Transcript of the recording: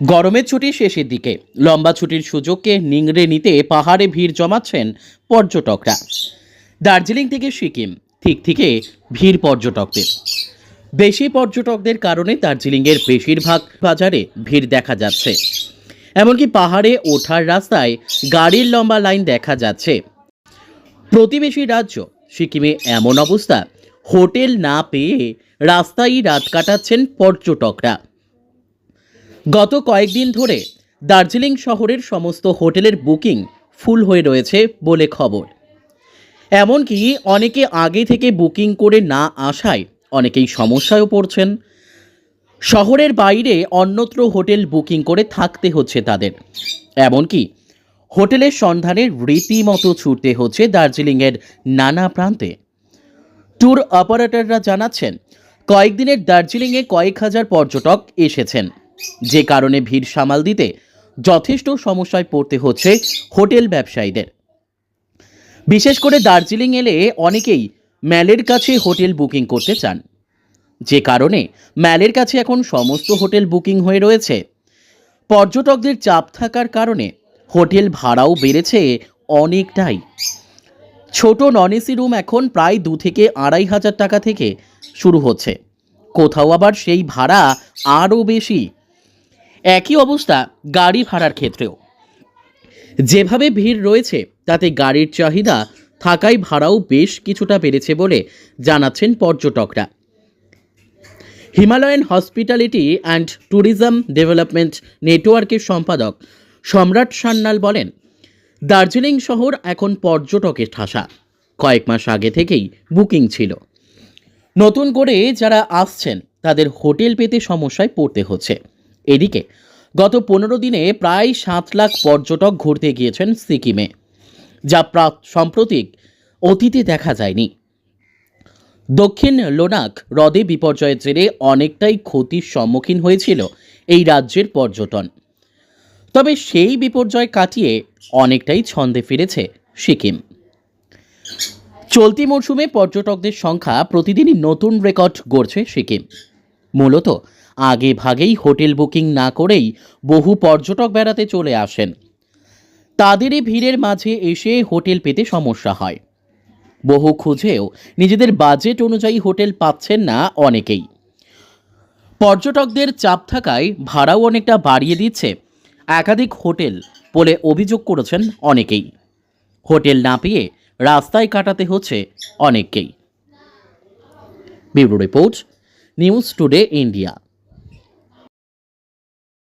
গরমের ছুটি শেষের দিকে। লম্বা ছুটির সুযোগকে নিংড়ে নিতে পাহাড়ে ভিড় জমাচ্ছেন পর্যটকরা। দার্জিলিং থেকে সিকিম, ঠিক থেকে ভিড় পর্যটকদের। বেশি পর্যটকদের কারণে দার্জিলিংয়ের বেশিরভাগ বাজারে ভিড় দেখা যাচ্ছে। এমনকি পাহাড়ে ওঠার রাস্তায় গাড়ির লম্বা লাইন দেখা যাচ্ছে। প্রতিবেশী রাজ্য, সিকিমে এমন অবস্থা। হোটেল না পেয়ে রাস্তায় রাত কাটাচ্ছেন পর্যটকরা। গত কয়েকদিন ধরে দার্জিলিং শহরের সমস্ত হোটেলের বুকিং ফুল হয়ে রয়েছে বলে খবর। এমনকি অনেকে আগে থেকে বুকিং করে না আসায় অনেকেই সমস্যায়ও পড়ছেন। শহরের বাইরে অন্যত্র হোটেল বুকিং করে থাকতে হচ্ছে তাদের। এমনকি হোটেলের সন্ধানে রীতিমতো ছুটতে হচ্ছে দার্জিলিংয়ের নানা প্রান্তে। ট্যুর অপারেটররা জানাচ্ছেন, কয়েকদিনের দার্জিলিংয়ে কয়েক হাজার পর্যটক এসেছেন। যে কারণে ভিড় সামাল দিতে যথেষ্ট সমস্যায় পড়তে হচ্ছে হোটেল ব্যবসায়ীদের। বিশেষ করে দার্জিলিং এলে অনেকেই ম্যালের কাছে হোটেল বুকিং করতে চান। যে কারণে ম্যালের কাছে এখন সমস্ত হোটেল বুকিং হয়ে রয়েছে। পর্যটকদের চাপ থাকার কারণে হোটেল ভাড়াও বেড়েছে অনেকটাই। ছোট নন এসি রুম এখন প্রায় দু থেকে আড়াই হাজার টাকা থেকে শুরু হচ্ছে। কোথাও আবার সেই ভাড়া আরও বেশি। একই অবস্থা গাড়ি ভাড়ার ক্ষেত্রেও। যেভাবে ভিড় রয়েছে, তাতে গাড়ির চাহিদা থাকায় ভাড়াও বেশ কিছুটা বেড়েছে বলে জানাচ্ছেন পর্যটকরা। Himalayan hospitality and tourism development নেটওয়ার্কের সম্পাদক সম্রাট সান্যাল বলেন, দার্জিলিং শহর এখন পর্যটকের ঠাসা। কয়েক মাস আগে থেকেই বুকিং ছিল। নতুন করে যারা আসছেন, তাদের হোটেল পেতে সমস্যায় পড়তে হচ্ছে। এদিকে, গত পনেরো দিনে প্রায় সাত লাখ পর্যটক ঘুরতে গিয়েছেন সিকিমে, যা প্রা- সাম্প্রতিক অতীতে দেখা যায়নি। দক্ষিণ লোনাক হ্রদে বিপর্যয়ের জেরে অনেকটাই ক্ষতির সম্মুখীন হয়েছিল এই রাজ্যের পর্যটন। তবে সেই বিপর্যয় কাটিয়ে অনেকটাই ছন্দে ফিরেছে সিকিম। চলতি মরশুমে পর্যটকদের সংখ্যা প্রতিদিনই নতুন রেকর্ড গড়ছে সিকিম। মূলত আগে ভাগেই হোটেল বুকিং না করেই বহু পর্যটক বেড়াতে চলে আসেন। তাদেরই ভিড়ের মাঝে এসে হোটেল পেতে সমস্যা হয়। বহু খুঁজেও নিজেদের বাজেট অনুযায়ী হোটেল পাচ্ছেন না অনেকেই। পর্যটকদের চাপ থাকায় ভাড়াও অনেকটা বাড়িয়ে দিচ্ছে একাধিক হোটেল বলে অভিযোগ করেছেন অনেকেই। হোটেল না পেয়ে রাস্তায় কাটাতে হচ্ছে অনেককেই। Bureau report news today India